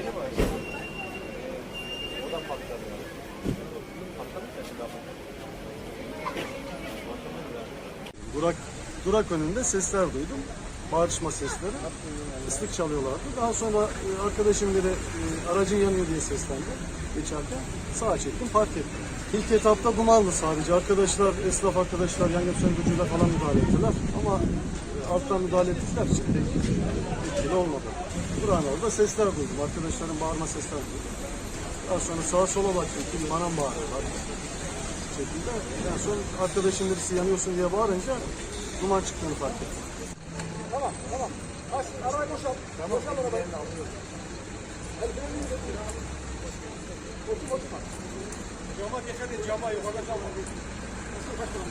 Yeni mi? O da patladı. Patlamış ya şimdi Durak, durak önünde sesler duydum. Bağırışma sesleri. Islık çalıyorlardı. Daha sonra e, arkadaşım biri e, aracın yanıyor diye seslendi. Geçerken sağa çektim park ettim. İlk etapta dumanlı sadece. Arkadaşlar, esnaf arkadaşlar yangın söndürücüyle falan müdahale ettiler. Ama e, alttan müdahale ettikler için pek şey etkili olmadı. Orada sesler duydum. Arkadaşların bağırma sesler duydum. Daha sonra sağa sola baktım. Kim bana mı bağırıyorlar? şekilde. En son arkadaşım birisi yanıyorsun diye bağırınca duman çıktığını fark ettim. Tamam, tamam. Aç, arabayı boşalt. Tamam. Boşalt arabayı. Hadi ben de Otur, otur. Cama dikkat et, cama yukarıda. Nasıl kaçma?